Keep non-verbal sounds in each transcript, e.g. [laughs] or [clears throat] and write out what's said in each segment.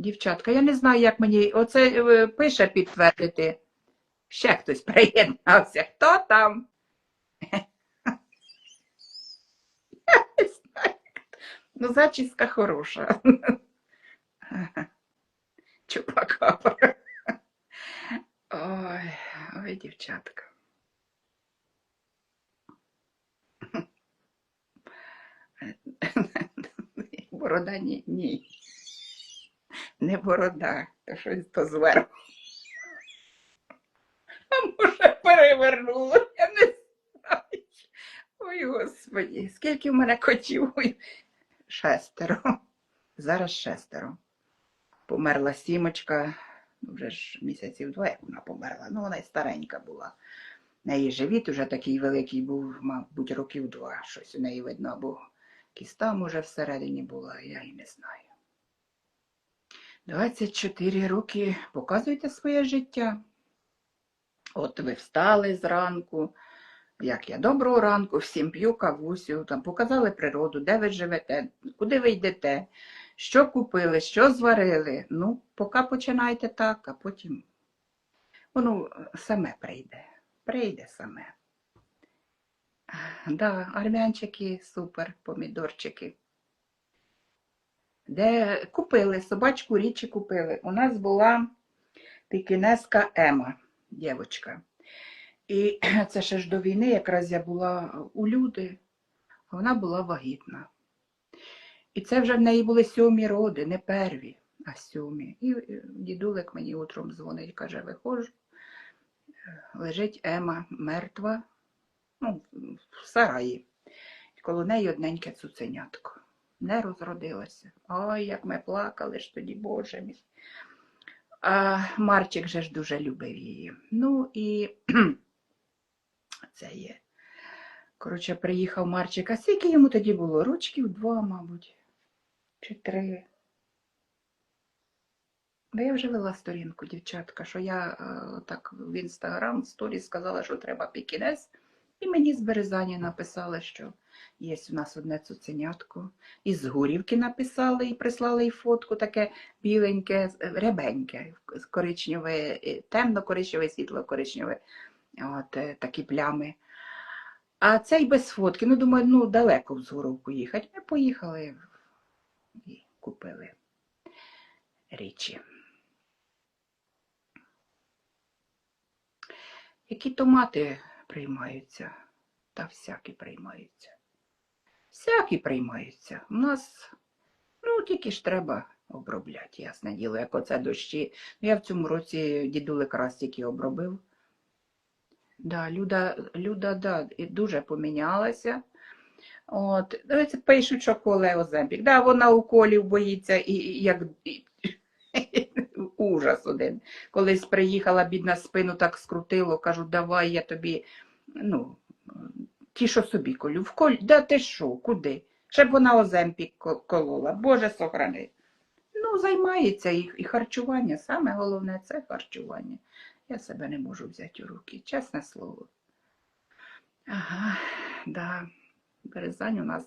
Дівчатка, я не знаю, як мені. Оце е, пише підтвердити. Ще хтось приєднався. Хто там? Ну, зачіска хороша. Чупакабра. Ой, ой, дівчатка. Борода ні, ні. [laughs] Не борода, то щось то зверху. [laughs] А може перевернуло, я не знаю. Ой, господі, скільки в мене котів? Шестеро. Зараз шестеро. Померла сімочка, ну, вже ж місяців два, як вона померла. Ну, вона й старенька була. В неї живіт уже такий великий був, мабуть, років два. Щось у неї видно, або кіста, може, всередині була, я і не знаю. 24 роки показуйте своє життя. От ви встали зранку, як я, доброго ранку, всім п'ю кавусю, там показали природу, де ви живете, куди ви йдете, що купили, що зварили. Ну, поки починайте так, а потім воно саме прийде. Прийде саме. Да, армянчики, супер, помідорчики. Де купили, собачку річі купили. У нас була пікінеска Ема, дівчинка. І [clears throat] це ще ж до війни, якраз я була у люди, вона була вагітна. І це вже в неї були сьомі роди, не перві, а сьомі. І е, дідулик мені утром дзвонить, каже, виходжу. Лежить Ема мертва, ну, в сараї. І коло неї одненьке цуценятко. Не розродилася. Ой, як ми плакали ж тоді, Боже мій. А Марчик же ж дуже любив її. Ну і [clears throat] це є. Коротше, приїхав Марчик. А скільки йому тоді було? Рочків два, мабуть, чи три. Бо я вже вела сторінку, дівчатка, що я е, так в інстаграм сторі сказала, що треба пікінес. І мені з Березані написали, що є у нас одне цуценятко. І з Гурівки написали і прислали їй фотку, таке біленьке, е, рябеньке, коричневе, е, темно-коричневе, світло-коричневе, от е, такі плями. А цей без фотки, ну думаю, ну далеко в Згуровку їхати. Ми поїхали і купили річі. Які томати приймаються? Та всякі приймаються. Всякі приймаються. У нас, ну, тільки ж треба обробляти, ясне діло, як оце дощі. Ну, Я в цьому році дідулик раз тільки обробив. Да, Люда, Люда да, і дуже помінялася. От, пишуть, що коле Оземпік. Да, вона уколів боїться і, і як ужас один. Колись приїхала, бідна спину так скрутило, кажу, давай я тобі, ну, ті, що собі колю. Вколь, да ти що, куди? Щоб вона Оземпік колола. Боже сохрани. Ну, займається і, і харчування. Саме головне це харчування. Я себе не можу взяти у руки, чесне слово. Ага, да. Березань у нас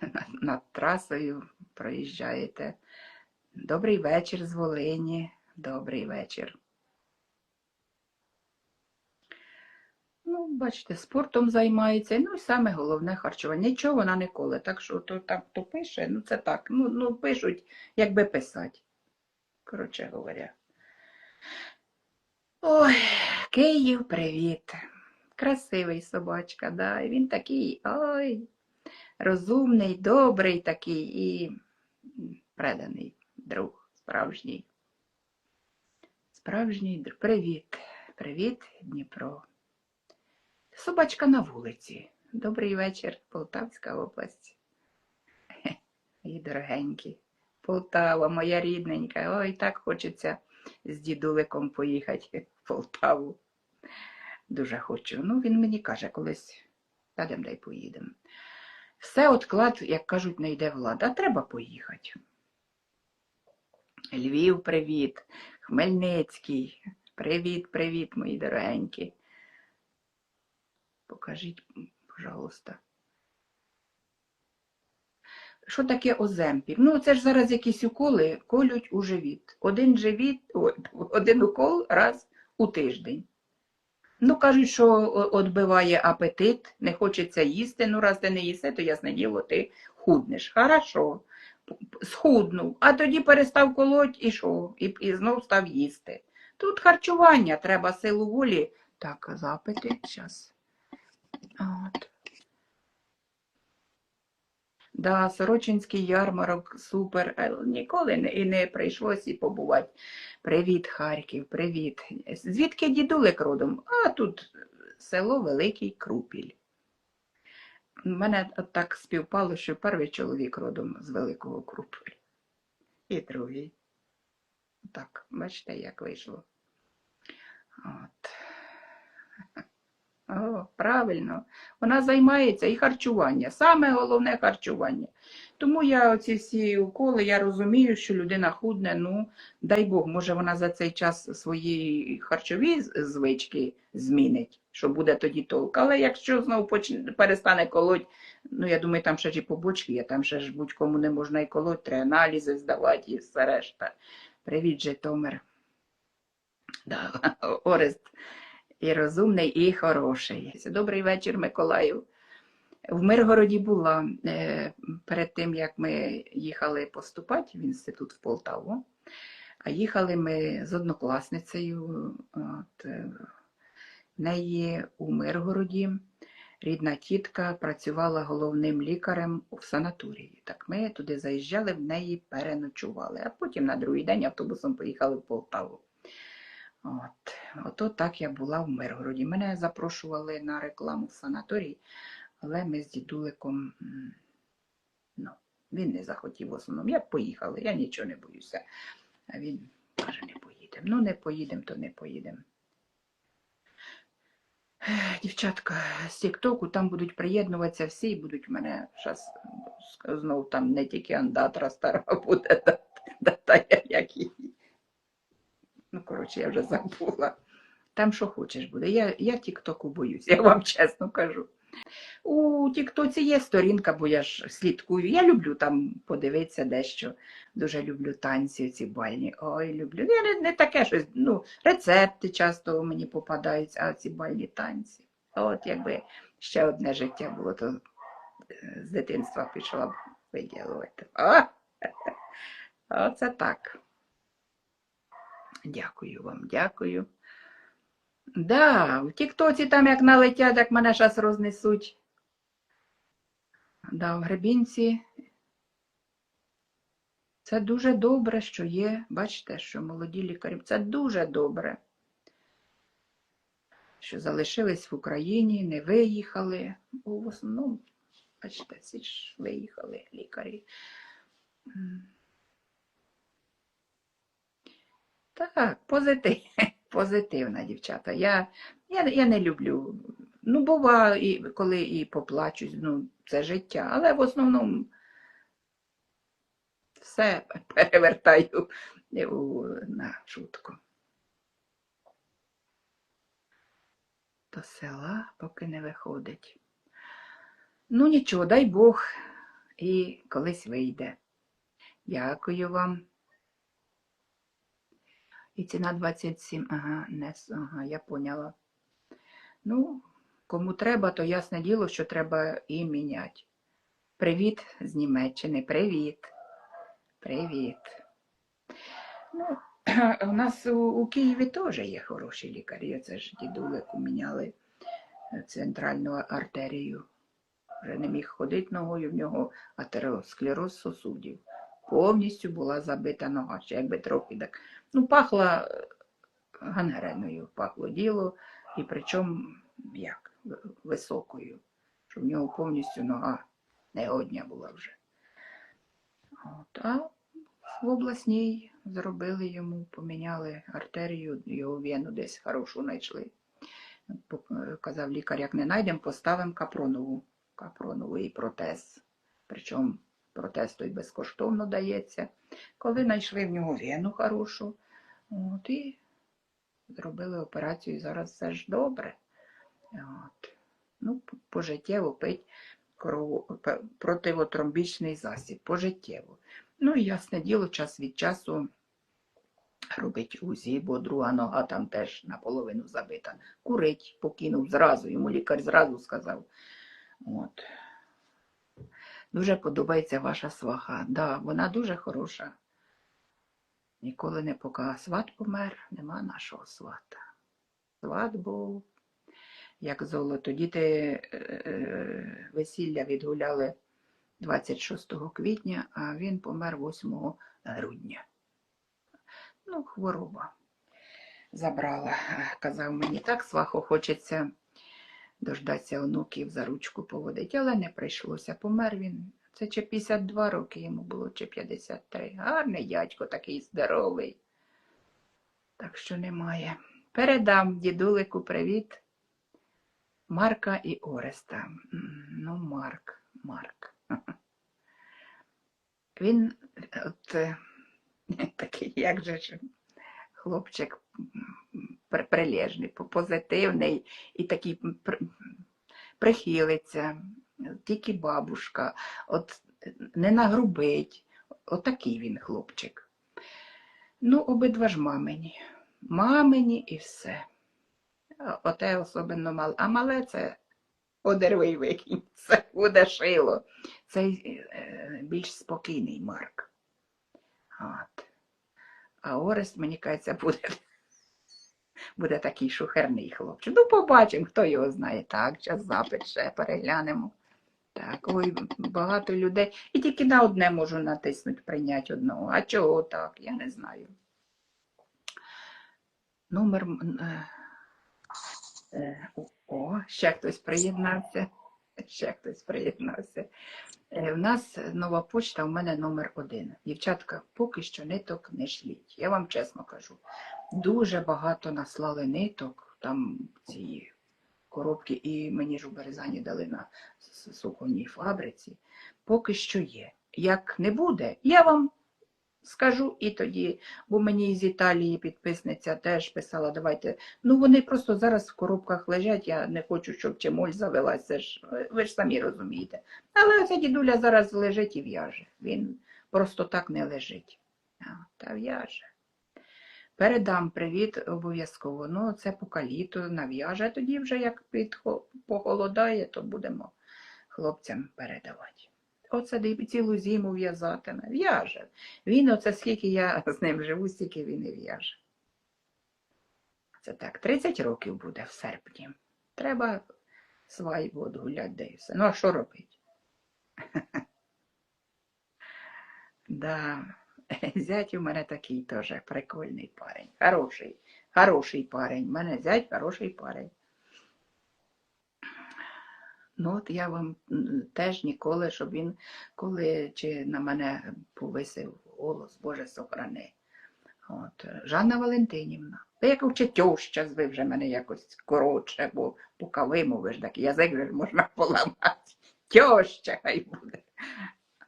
над, [laughs] над трасою проїжджаєте. Добрий вечір з Волині. Добрий вечір. Ну, бачите, спортом займається. Ну і саме головне харчування. Нічого вона не коле. Так що то так то пише, ну це так. Ну, ну пишуть, якби писати. Коротше говоря. Ой, Київ, привіт. Красивий собачка, да. І він такий, ой, розумний, добрий такий і преданий друг, справжній. Справжній друг. Привіт, привіт, Дніпро. Собачка на вулиці. Добрий вечір, Полтавська область. [laughs] І дорогенькі. Полтава, моя рідненька. Ой, так хочеться з дідуликом поїхати [laughs] в Полтаву. Дуже хочу. Ну, він мені каже колись, дадем дай поїдемо. Все отклад, як кажуть, не йде влада, треба поїхати. Львів, привіт. Хмельницький. Привіт, привіт, мої дорогенькі. Покажіть, пожалуйста. Що таке оземпіль? Ну, це ж зараз якісь уколи колють у живіт. Один живіт, один укол раз у тиждень. Ну, кажуть, що відбиває апетит, не хочеться їсти. Ну, раз ти не їси, то ясне діло, ти худнеш. Хорошо, схуднув, а тоді перестав колоть і що? І, і знов став їсти. Тут харчування, треба силу волі. Так, запити, зараз. От. Да, Сорочинський ярмарок, супер. Е, Ніколи не, і не прийшлось і побувати. Привіт, Харків, привіт. Звідки дідулик родом? А тут село Великий Крупіль. Мене так співпало, що перший чоловік родом з Великого Крупіля. І другий. Так, бачите, як вийшло. От. О, правильно. Вона займається і харчування. Саме головне харчування. Тому я оці всі уколи, я розумію, що людина худне, ну, дай Бог, може вона за цей час свої харчові звички змінить, що буде тоді толк. Але якщо знову перестане колоть, ну я думаю, там ще ж і побочки є, там ще ж будь-кому не можна і колоть, треба аналізи здавати і все решта. Привіт, Житомир. Да, [laughs] Орест і розумний, і хороший. Добрий вечір, Миколаїв. В Миргороді була е, перед тим, як ми їхали поступати в інститут в Полтаву. А їхали ми з однокласницею. От, е, в неї у Миргороді рідна тітка працювала головним лікарем в санаторії. Так ми туди заїжджали, в неї переночували, а потім на другий день автобусом поїхали в Полтаву. От, ото так я була в Миргороді. Мене запрошували на рекламу в санаторій, але ми з дідуликом, ну, він не захотів в основному. Я поїхала, я нічого не боюся. А він каже, не поїдемо. Ну, не поїдемо, то не поїдемо. Дівчатка з Тіктоку там будуть приєднуватися всі і будуть в мене зараз знову там не тільки андатра стара [laughs] буде, да, да, як її. Ну, коротше, я вже забула. Там що хочеш буде. Я, я Тіктоку боюсь, я вам чесно кажу. У Тіктоці є сторінка, бо я ж слідкую. Я люблю там подивитися дещо. Дуже люблю танці ці бальні. Ой, люблю. Я не, не таке щось, ну, рецепти часто мені попадаються, а ці бальні танці. От якби ще одне життя було, то е, з дитинства пішла б виділувати. [laughs] Оце так. Дякую вам, дякую. Да, в Тіктоці там як налетять, як мене зараз рознесуть. Да, в Гребінці. Це дуже добре, що є. Бачите, що молоді лікарі. Це дуже добре. Що залишились в Україні, не виїхали. Бо в основному, бачите, всі ж виїхали лікарі. Так, позитив, [laughs] позитивна дівчата. Я, я, я не люблю. Ну, бува, і, коли і поплачусь, ну, це життя, але в основному все [laughs] перевертаю на шутку. До села поки не виходить. Ну, нічого, дай Бог, і колись вийде. Дякую вам. І ціна 27. Ага, не, ага, я поняла. Ну, кому треба, то ясне діло, що треба і міняти. Привіт з Німеччини. Привіт. Привіт. Ну, [clears throat] у нас у, у Києві теж є хороші лікарі. Це ж дідулику міняли е, центральну артерію. Вже не міг ходити ногою, в нього атеросклероз сосудів. Повністю була забита нога, ще якби трохи так. Ну, пахла е, гангреною, пахло діло, і причому як високою, що в нього повністю нога негодня була вже. От, а в обласній зробили йому, поміняли артерію, його вену десь хорошу знайшли. Е, Казав лікар, як не знайдемо, поставимо капронову, капроновий протез. Причому протез той безкоштовно дається. Коли знайшли в нього вену хорошу, от, і зробили операцію, зараз все ж добре. От. Ну, пожиттєво пить кров, противотромбічний засіб пожиттєво. Ну і ясне діло, час від часу робить УЗІ, бо друга нога там теж наполовину забита. Курить, покинув зразу, йому лікар зразу сказав. От. Дуже подобається ваша сваха. Да, вона дуже хороша. Ніколи не пока сват помер, нема нашого свата. Сват був як золото. Діти е, е, весілля відгуляли 26 квітня, а він помер 8 грудня. Ну, хвороба забрала. Казав мені, так свахо хочеться дождатися онуків за ручку поводить, але не прийшлося. Помер він. Це чи 52 роки йому було, чи 53. Гарний дядько, такий здоровий. Так що немає. Передам дідулику привіт. Марка і Ореста. Ну, Марк, Марк. Він от е, [laughs] такий, як же ж, хлопчик прилежний, позитивний і такий прихилиться, тільки бабушка, от не нагрубить. Отакий він хлопчик. Ну, обидва ж мамині. Мамині і все. Оте особливо мале. А мале це одервий викинь, це буде шило. Цей е, більш спокійний Марк. От. А Орест, мені кажеться, буде, буде такий шухерний хлопчик. Ну, побачимо, хто його знає. Так, час запит ще переглянемо. Так, ой, багато людей. І тільки на одне можу натиснути, прийняти одного. А чого так? Я не знаю. Номер. е, е, О, ще хтось приєднався. [laughs] Ще хтось приєднався. Е, В нас нова почта, у мене номер один. Дівчатка, поки що ниток не шліть. Я вам чесно кажу. Дуже багато наслали ниток, там ці коробки, і мені ж у Березані дали на суконній фабриці. Поки що є. Як не буде, я вам скажу і тоді, бо мені з Італії підписниця теж писала, давайте. Ну вони просто зараз в коробках лежать, я не хочу, щоб чимоль завелася. Ви ж самі розумієте. Але оця дідуля зараз лежить і в'яже. Він просто так не лежить. А, Та в'яже. Передам привіт обов'язково. Ну, це поки літо нав'яже, тоді вже як похолодає, то будемо хлопцям передавати. Оце цілу зиму в'язатиме. В'яже. Він, оце скільки я з ним живу, стільки він і в'яже. Це так, 30 років буде в серпні. Треба свайбу гуляти, де все. Ну, а що робити? [laughs] Да. [laughs] Зять у мене такий теж прикольний парень. Хороший, хороший парень. У мене зять хороший парень. Ну, от я вам теж ніколи, щоб він, коли чи на мене повисив голос, Боже сохрани. От, Жанна Валентинівна. Та як вче тьоща, ви вже мене якось коротше, бо поки вимовиш, так язик вже можна поламати. Тьоща хай буде.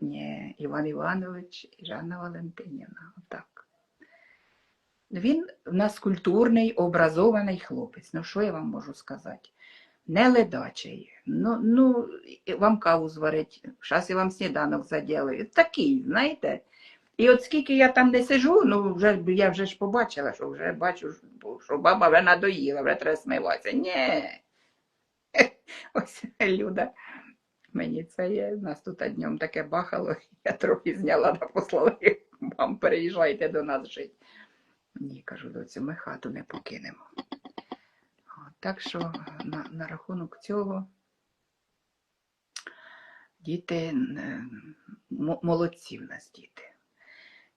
Ні, Іван Іванович і Жанна Валентинівна. Отак. Він в нас культурний, образований хлопець. Ну, що я вам можу сказати? Не ледачий. Ну, ну, вам каву зварить, зараз я вам сніданок заділаю. Такий, знаєте. І от скільки я там не сижу, ну вже я вже ж побачила, що вже бачу, що баба вже надоїла, вже треба смиватися. Ні. [laughs] Ось Люда. Мені це є. Нас тут днем таке бахало, [laughs] я трохи зняла та послала вам переїжджайте до нас жити. Ні, кажу, доцю, ми хату не покинемо. Так що на, на рахунок цього діти е, молодці в нас діти.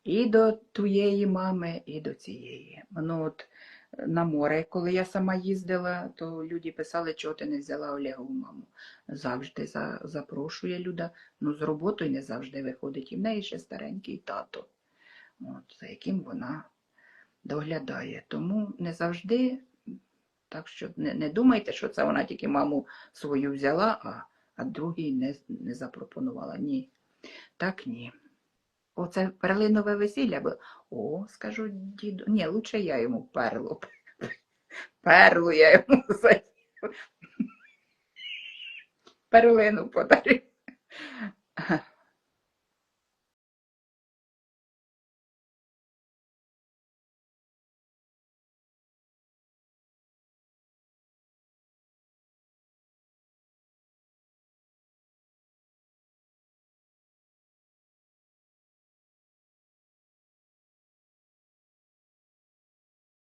І до тієї мами, і до цієї. Ну, от, е, на море, коли я сама їздила, то люди писали, чого ти не взяла Олегову маму. Завжди за, запрошує Люда. Ну, з роботою не завжди виходить. І в неї ще старенький тато, от, за яким вона доглядає. Тому не завжди, так що не, не думайте, що це вона тільки маму свою взяла, а, а другій не, не запропонувала. Ні. Так ні. Оце перлинове весілля було. О, скажу діду. Ні, лучше я йому перлу. Перлу я йому за перлину подарю.